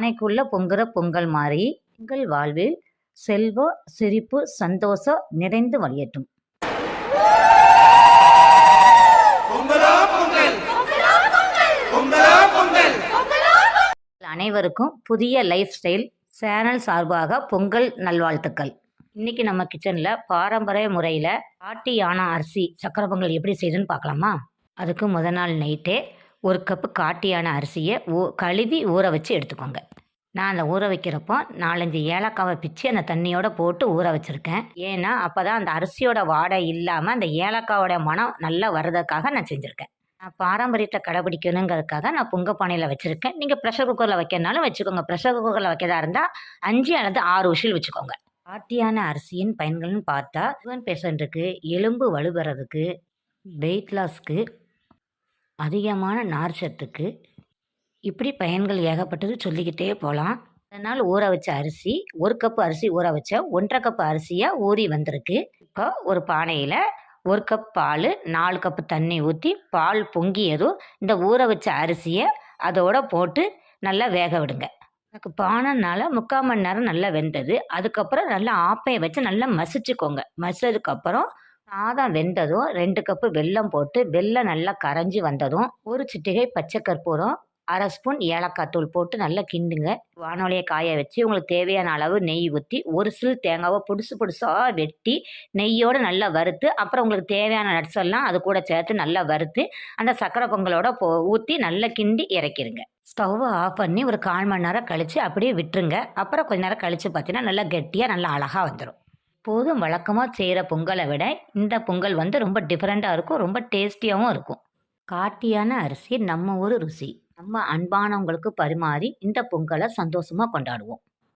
பானைக்குள்ள பொங்குற பொங்கல் மாதிரி எங்கள் வாழ்வில் செல்வ சிரிப்பு சந்தோஷம் நிறைந்து வழியட்டும் அனைவருக்கும் புதிய லைஃப் ஸ்டைல் சேனல் சார்பாக பொங்கல் நல்வாழ்த்துக்கள். இன்னைக்கு நம்ம கிச்சனில் பாரம்பரிய முறையில் ஆட்டி யானா அரிசி சக்கரை பொங்கல் எப்படி செய்யுதுன்னு பார்க்கலாமா? அதுக்கு முத நாள் நைட்டே ஒரு கப்பு காட்டியான அரிசியை ஊ கழுவி ஊற வச்சு எடுத்துக்கோங்க. நான் அந்த ஊற வைக்கிறப்போ நாலஞ்சு ஏலக்காவை பிச்சு அந்த தண்ணியோட போட்டு ஊற வச்சுருக்கேன். ஏன்னா அப்போ தான் அந்த அரிசியோட வாடை இல்லாமல் அந்த ஏலக்காவோட மனம் நல்லா வர்றதுக்காக நான் செஞ்சுருக்கேன். நான் பாரம்பரியத்தை கடைபிடிக்கணுங்கிறதுக்காக நான் புங்க பானையில் வச்சுருக்கேன். நீங்கள் ப்ரெஷர் குக்கரில் வைக்கிறனாலும் வச்சுக்கோங்க. ப்ரெஷர் குக்கரில் வைக்கிறதா இருந்தால் அஞ்சு அல்லது ஆறு உஷில் வச்சுக்கோங்க. ஆட்டியான அரிசியின் பயன்கள்னு பார்த்தா சுகர் பேஷண்ட்டுக்கு எலும்பு வலுபெறதுக்கு வெயிட் லாஸ்க்கு அதிகமான நார் சத்துக்கு இப்படி பயன்கள் ஏகப்பட்டது சொல்லிக்கிட்டே போகலாம் அதனால் ஊற வச்ச அரிசி ஒரு கப்பு அரிசி ஊற வச்ச ஒன்றரை கப்பு அரிசியாக ஊறி வந்திருக்கு. இப்போ ஒரு பானையில் ஒரு கப் பால் நாலு கப்பு தண்ணி ஊற்றி பால் பொங்கியதும் இந்த ஊற வச்ச அரிசியை அதோட போட்டு நல்லா வேக விடுங்க. எனக்கு பானைனால முக்கால் மணி நேரம் நல்லா வெந்தது. அதுக்கப்புறம் நல்லா ஆப்பையை வச்சு நல்லா மசிச்சுக்கோங்க. மசிச்சதுக்கப்புறம் சாதம் வெந்ததும் ரெண்டு கப்பு வெல்லம் போட்டு வெல்லம் நல்லா கரைஞ்சி வந்ததும் ஒரு சிட்டிகை பச்சை கற்பூரம் அரை ஸ்பூன் ஏலக்காய் தூள் போட்டு நல்லா கிண்டுங்க. வானொலியை காய வச்சு உங்களுக்கு தேவையான அளவு நெய் ஊற்றி ஒரு சில் தேங்காவை பொடுசு பொடுசாக வெட்டி நெய்யோடு நல்லா வறுத்து அப்புறம் உங்களுக்கு தேவையான நட்ஸ் எல்லாம் அது கூட சேர்த்து நல்லா வறுத்து அந்த சக்கரை பொங்கலோட போ ஊற்றி நல்லா கிண்டி இறக்கிடுங்க ஸ்டவ்வை ஆஃப் பண்ணி ஒரு கால் மணி நேரம் கழித்து அப்படியே விட்டுருங்க. அப்புறம் கொஞ்ச நேரம் கழித்து பார்த்தீங்கன்னா நல்லா கெட்டியாக நல்லா அழகாக வந்துடும் போதும் வழக்கமாக செய்கிற பொங்கலை விட இந்த பொங்கல் வந்து ரொம்ப டிஃப்ரெண்ட்டாக இருக்கும் ரொம்ப டேஸ்டியாகவும் இருக்கும். காட்டியான அரிசி நம்ம ஒரு ருசி. நம்ம அன்பானவங்களுக்கு பரிமாறி இந்த பொங்கலை சந்தோஷமாக கொண்டாடுவோம்.